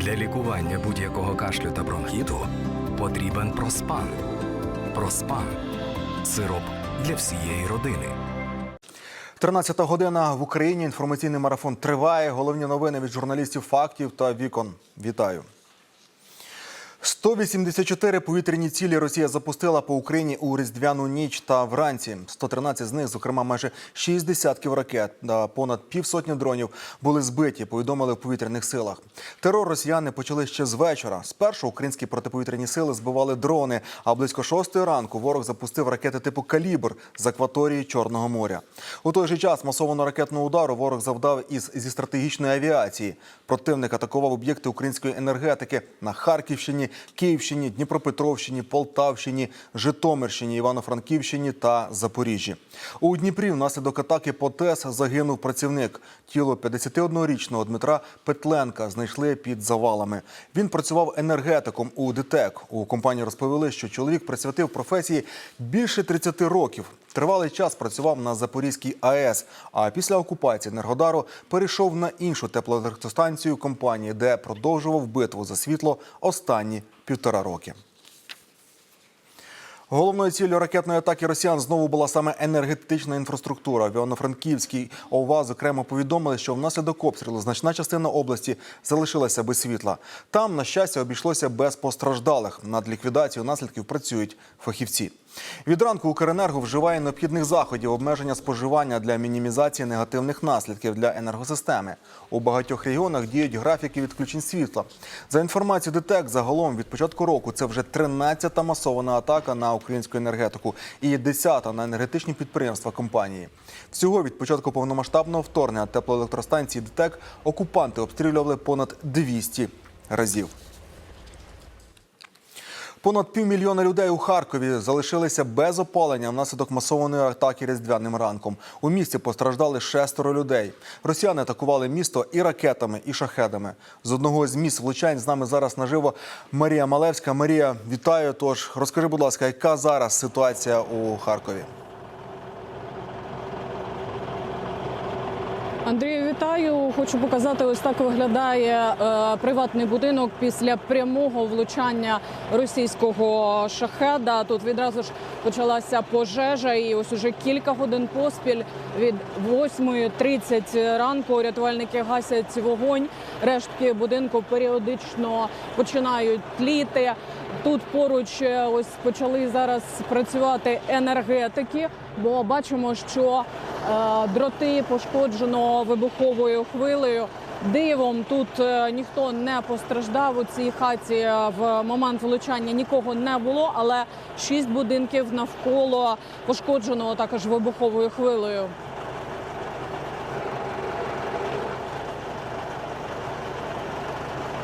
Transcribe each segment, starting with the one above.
Для лікування будь-якого кашлю та бронхіту потрібен проспан. Проспан сироп для всієї родини. 13 година в Україні. Інформаційний марафон триває. Головні новини від журналістів фактів та вікон. Вітаю. 184 повітряні цілі Росія запустила по Україні у різдвяну ніч та вранці. 113 з них, зокрема, майже 6 десятків ракет понад півсотні дронів були збиті. Повідомили в повітряних силах. Терор росіяни почали ще з вечора. Спершу українські протиповітряні сили збивали дрони. А близько шостої ранку ворог запустив ракети типу Калібр з акваторії Чорного моря. У той же час масованого ракетного удару ворог завдав із зі стратегічної авіації. Противник атакував об'єкти української енергетики на Харківщині, Київщині, Дніпропетровщині, Полтавщині, Житомирщині, Івано-Франківщині та Запоріжжі. У Дніпрі внаслідок атаки по ТЕС загинув працівник. Тіло 51-річного Дмитра Петленка знайшли під завалами. Він працював енергетиком у ДТЕК. У компанії розповіли, що чоловік присвятив професії більше 30 років. Тривалий час працював на Запорізькій АЕС, а після окупації Енергодару перейшов на іншу теплоелектростанцію компанії, де продовжував битву за світло останні півтора роки. Головною ціллю ракетної атаки росіян знову була саме енергетична інфраструктура. В Івано-Франківській ОВА зокрема повідомили, що внаслідок обстрілу значна частина області залишилася без світла. Там, на щастя, обійшлося без постраждалих. Над ліквідацією наслідків працюють фахівці. Від ранку Укренерго вживає необхідних заходів обмеження споживання для мінімізації негативних наслідків для енергосистеми. У багатьох регіонах діють графіки відключень світла. За інформацією ДТЕК, загалом від початку року це вже 13-та масована атака на українську енергетику і 10-та на енергетичні підприємства компанії. Всього від початку повномасштабного вторгнення теплоелектростанції ДТЕК окупанти обстрілювали понад 200 разів. Понад півмільйона людей у Харкові залишилися без опалення внаслідок масованої атаки різдвяним ранком. У місті постраждали шестеро людей. Росіяни атакували місто і ракетами, і шахедами. З одного з місць влучань з нами зараз наживо Марія Малевська. Марія, вітаю. Тож розкажи, будь ласка, яка зараз ситуація у Харкові? Андрію, вітаю. Хочу показати, ось так виглядає е, приватний будинок після прямого влучання російського шахеда. Тут відразу ж почалася пожежа, і ось уже кілька годин поспіль від 8.30 ранку рятувальники гасять вогонь. Рештки будинку періодично починають тліти. Тут поруч е, ось почали зараз працювати енергетики, бо бачимо, що е, дроти пошкоджено вибуховою хвилею. Дивом тут е, ніхто не постраждав у цій хаті. В момент влучання нікого не було, але шість будинків навколо пошкоджено також вибуховою хвилею.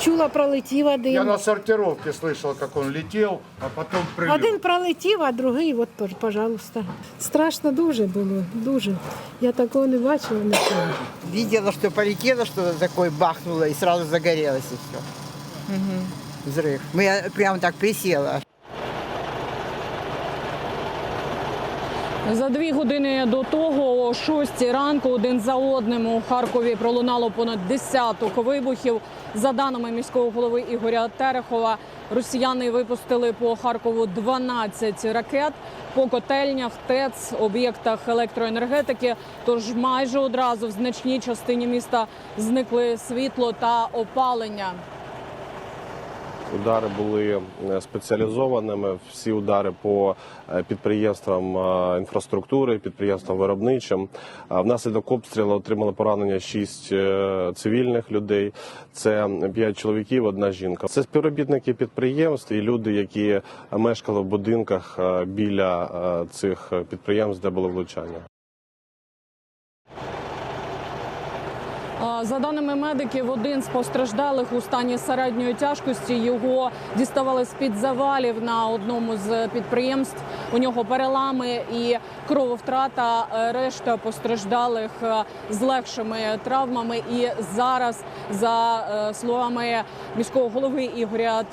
Чула, пролетів один. Я на сортировке слышал, как он летел, а потом прилет. Один пролетів, а другий, от, пож- пожалуйста. Страшно дуже було, дуже. Я такого не бачила ніколи. видела, что полетело что-то такое, бахнуло и сразу загорелось и все. Взрыв. Мы я прямо так присела. За дві години до того, о 6 ранку, один за одним у Харкові пролунало понад десяток вибухів. За даними міського голови Ігоря Терехова, росіяни випустили по Харкову 12 ракет по котельнях, ТЕЦ, об'єктах електроенергетики. Тож майже одразу в значній частині міста зникли світло та опалення. Удари були е, спеціалізованими. Всі удари по е, підприємствам е, інфраструктури, підприємствам виробничим. Внаслідок обстрілу отримали поранення шість цивільних людей. Це п'ять чоловіків, одна жінка. Це співробітники підприємств і люди, які мешкали в будинках біля цих підприємств, де було влучання. За даними медиків, один з постраждалих у стані середньої тяжкості його діставали з під завалів на одному з підприємств. У нього перелами і крововтрата. Решта постраждалих е, з легшими травмами. І зараз, за е, словами міського голови Ігоря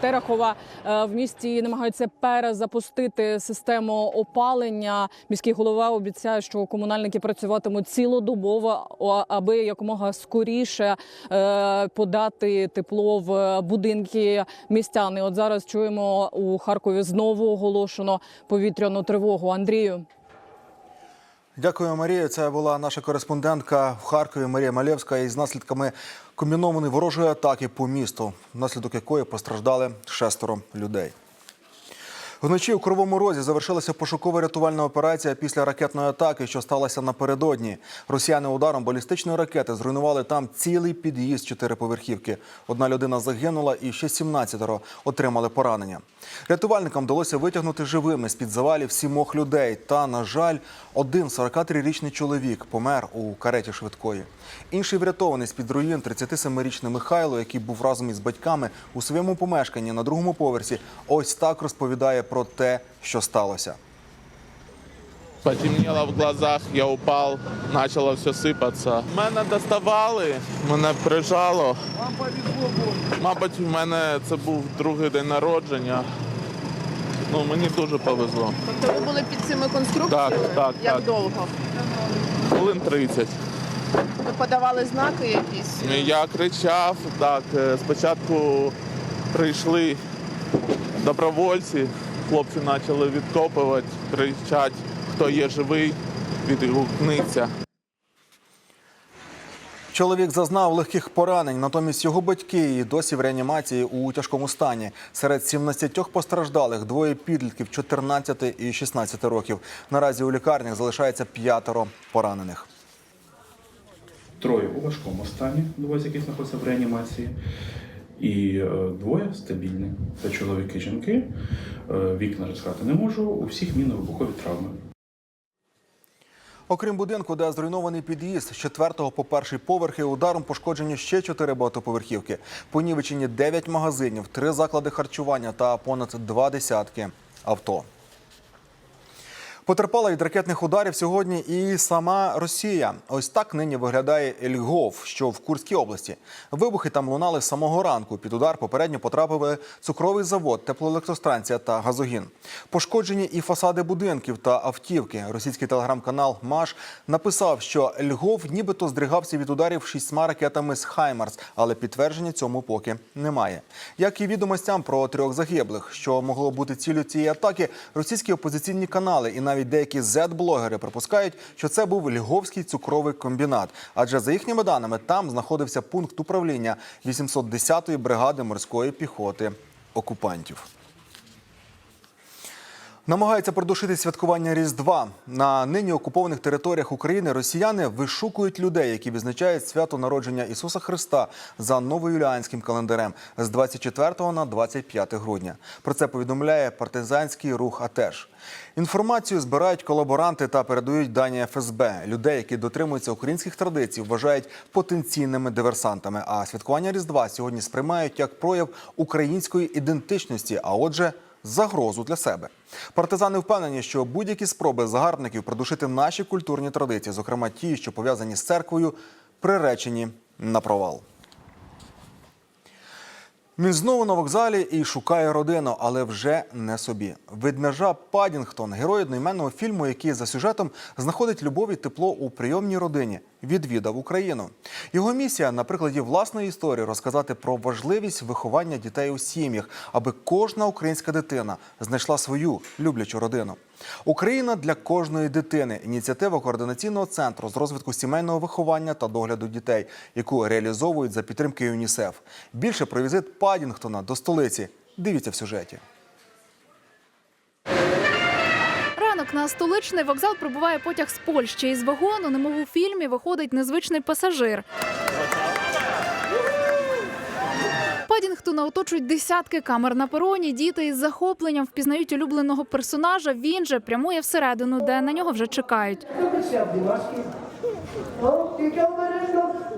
Терехова, е, в місті намагаються перезапустити систему опалення. Міський голова обіцяє, що комунальники працюватимуть цілодобово, аби якомога якомога скоріше е, подати тепло в будинки містян. І От зараз чуємо у Харкові знову оголошено повітряну тривогу. Андрію. Дякую, Марія. Це була наша кореспондентка в Харкові Марія Малєвська із наслідками комбінованої ворожої атаки по місту, внаслідок якої постраждали шестеро людей. Вночі у Кривому Розі завершилася пошукова рятувальна операція після ракетної атаки, що сталася напередодні. Росіяни ударом балістичної ракети зруйнували там цілий під'їзд чотириповерхівки. Одна людина загинула і ще 17 отримали поранення. Рятувальникам вдалося витягнути живими з під завалів сімох людей. Та, на жаль, один 43-річний чоловік помер у кареті швидкої. Інший врятований з під руїн 37-річний Михайло, який був разом із батьками у своєму помешканні на другому поверсі, ось так розповідає про те, що сталося. Потемнело в глазах, я упал, начало все сипатися. Мене доставали, мене прижало. Мабуть, в мене це був другий день народження. Ну, мені дуже повезло. Тобто ви були під цими конструкціями? Так, так, Як так. довго? Хвилин 30. Ви подавали знаки якісь? Я кричав, так, е, спочатку прийшли добровольці, хлопці почали відкопувати, кричати, хто є живий, відгукниться. Чоловік зазнав легких поранень, натомість його батьки і досі в реанімації у тяжкому стані. Серед 17 постраждалих двоє підлітків 14 і 16 років. Наразі у лікарнях залишається п'ятеро поранених. Троє у важкому стані, двоє з яких знаходяться в реанімації, і е, двоє стабільні. Це чоловіки і жінки. Е, Вікна розказати не можу. У всіх мінно-вибухові травми. Окрім будинку, де зруйнований під'їзд, з четвертого по перший поверхи ударом пошкоджені ще чотири багатоповерхівки. Понівечені 9 магазинів, три заклади харчування та понад два десятки авто. Потерпала від ракетних ударів сьогодні і сама Росія. Ось так нині виглядає Львов, що в Курській області. Вибухи там лунали з самого ранку. Під удар попередньо потрапили цукровий завод, теплоелектростанція та газогін. Пошкоджені і фасади будинків та автівки. Російський телеграм-канал Маш написав, що Львов нібито здригався від ударів шістьма ракетами з Хаймарс, але підтвердження цьому поки немає. Як і відомостям про трьох загиблих, що могло бути ціллю цієї атаки, російські опозиційні канали і навіть деякі зет-блогери припускають, що це був льговський цукровий комбінат. Адже за їхніми даними там знаходився пункт управління 810-ї бригади морської піхоти окупантів. Намагаються придушити святкування Різдва на нині окупованих територіях України. Росіяни вишукують людей, які відзначають свято народження Ісуса Христа за новоюліанським календарем з 24 на 25 грудня. Про це повідомляє партизанський рух АТЕШ. Інформацію збирають колаборанти та передають дані ФСБ. Людей, які дотримуються українських традицій, вважають потенційними диверсантами. А святкування Різдва сьогодні сприймають як прояв української ідентичності, а отже, загрозу для себе. Партизани впевнені, що будь-які спроби загарбників придушити наші культурні традиції, зокрема ті, що пов'язані з церквою, приречені на провал. Він знову на вокзалі і шукає родину, але вже не собі. Ведмежа Падінгтон, герой одноіменного фільму, який за сюжетом знаходить любов і тепло у прийомній родині, відвідав Україну. Його місія на прикладі власної історії розказати про важливість виховання дітей у сім'ях, аби кожна українська дитина знайшла свою люблячу родину. Україна для кожної дитини ініціатива координаційного центру з розвитку сімейного виховання та догляду дітей, яку реалізовують за підтримки ЮНІСЕФ. Більше про візит Падінгтона до столиці. Дивіться в сюжеті. На столичний вокзал прибуває потяг з Польщі. Із вагону, немов у фільмі, виходить незвичний пасажир. Падінгтона оточують десятки камер на пероні. Діти із захопленням впізнають улюбленого персонажа. Він же прямує всередину, де на нього вже чекають.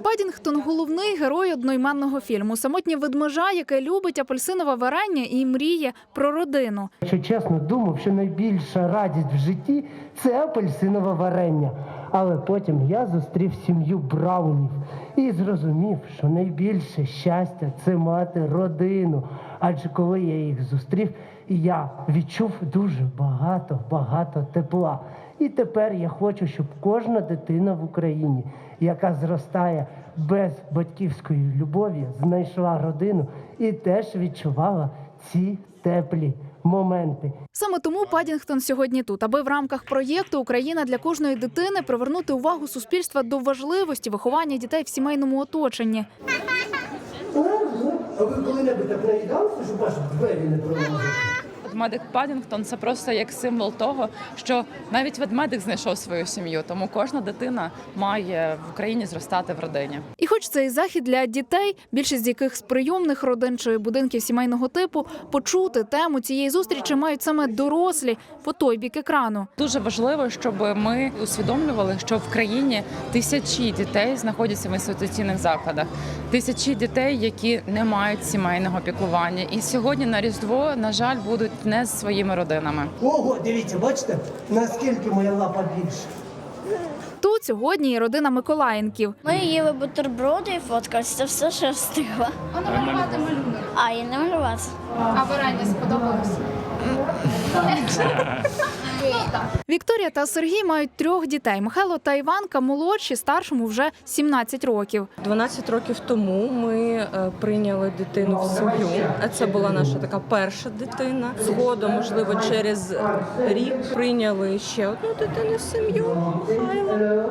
Падінгтон головний герой одноіменного фільму. Самотнє ведмежа, яке любить апельсинове варення і мріє про родину. Якщо чесно, думав, що найбільша радість в житті це апельсинове варення. Але потім я зустрів сім'ю Браунів і зрозумів, що найбільше щастя це мати родину. Адже коли я їх зустрів, я відчув дуже багато, багато тепла. І тепер я хочу, щоб кожна дитина в Україні, яка зростає без батьківської любові, знайшла родину і теж відчувала ці теплі моменти. Саме тому Падінгтон сьогодні тут, аби в рамках проєкту Україна для кожної дитини привернути увагу суспільства до важливості виховання дітей в сімейному оточенні. А ви коли-небудь так наїдалися, щоб ваші двері не проламали? Ведмедик Падінгтон це просто як символ того, що навіть ведмедик знайшов свою сім'ю, тому кожна дитина має в Україні зростати в родині. І хоч це і захід для дітей, більшість з яких з прийомних родин чи будинків сімейного типу, почути тему цієї зустрічі мають саме дорослі по той бік екрану. Дуже важливо, щоб ми усвідомлювали, що в країні тисячі дітей знаходяться в інституційних закладах, тисячі дітей, які не мають сімейного піклування. І сьогодні на різдво, на жаль, будуть не з своїми родинами. Ого, дивіться, бачите, наскільки моя лапа більша. Тут сьогодні і родина Миколаєнків. Ми їли бутерброди і фоткались, це все, що встигла. А намалювати малюнок. А, і не малювати. А варення сподобалось? Вікторія та Сергій мають трьох дітей. Михайло та Іванка молодші, старшому вже 17 років. 12 років тому ми е, прийняли дитину в сім'ю. Це була наша така перша дитина. Згодом, можливо, через рік прийняли ще одну дитину в сім'ю. Михайла.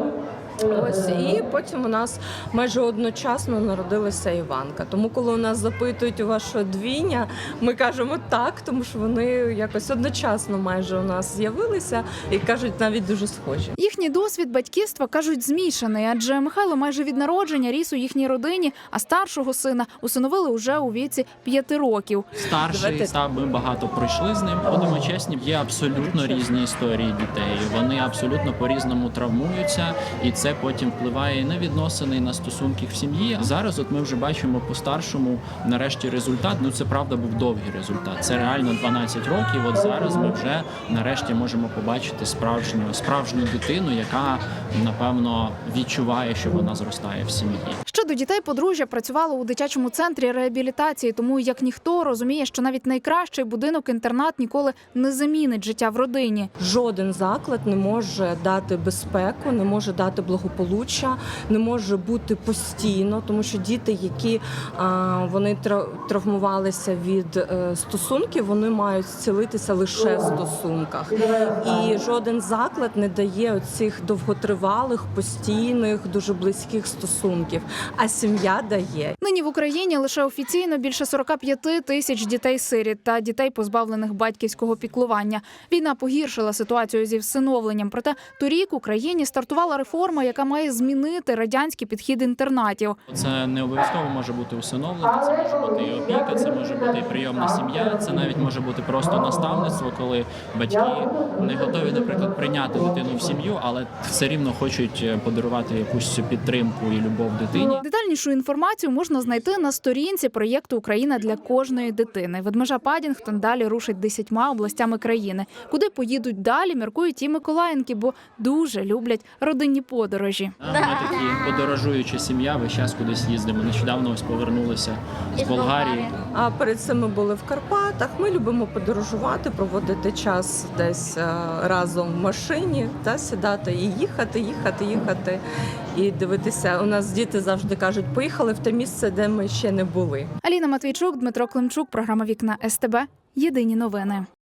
Ось і потім у нас майже одночасно народилася Іванка. Тому, коли у нас запитують у вашого двійня, ми кажемо так, тому що вони якось одночасно майже у нас з'явилися і кажуть, навіть дуже схожі. Їхній досвід батьківства кажуть змішаний, адже Михайло майже від народження ріс у їхній родині, а старшого сина усиновили уже у віці п'яти років. Старший Давайте- та ми багато пройшли з ним. Будемо чесні, є абсолютно різні історії дітей. Вони абсолютно по-різному травмуються, і це потім впливає і на відносини, і на стосунки в сім'ї. Зараз, от ми вже бачимо по старшому, нарешті результат. Ну це правда був довгий результат. Це реально 12 років. От зараз ми вже нарешті можемо побачити справжню справжню дитину, яка напевно відчуває, що вона зростає в сім'ї. Щодо дітей, подружжя працювало у дитячому центрі реабілітації, тому як ніхто розуміє, що навіть найкращий будинок-інтернат ніколи не замінить життя в родині. Жоден заклад не може дати безпеку, не може дати благополуччя, не може бути постійно, тому що діти, які вони травмувалися від е, стосунків, вони мають зцілитися лише в стосунках. І жоден заклад не дає цих довготривалих, постійних, дуже близьких стосунків. А сім'я дає. Нині в Україні лише офіційно більше 45 тисяч дітей-сиріт та дітей, позбавлених батьківського піклування. Війна погіршила ситуацію зі всиновленням. Проте торік в Україні стартувала реформа, яка має змінити радянський підхід інтернатів. Це не обов'язково може бути усиновлення, це може бути і опіка, це може бути і прийомна сім'я, це навіть може бути просто наставництво, коли батьки не готові, наприклад, прийняти дитину в сім'ю, але все рівно хочуть е, подарувати якусь підтримку і любов дитині. Детальнішу інформацію можна знайти на сторінці проєкту Україна для кожної дитини. Ведмежа Падінгтон далі рушить десятьма областями країни. Куди поїдуть далі, міркують і Миколаїнки, бо дуже люблять родинні подорожі. Ми такі подорожуюча сім'я, весь час кудись їздимо. Нещодавно ось повернулися з Болгарії. А перед цим ми були в Карпатах. Ми любимо подорожувати, проводити час десь е, разом в машині та сідати і їхати, їхати, їхати і дивитися. У нас діти завжди кажуть, поїхали в те місце, де ми ще не були. Аліна Матвійчук, Дмитро Климчук, програма Вікна СТБ. Єдині новини.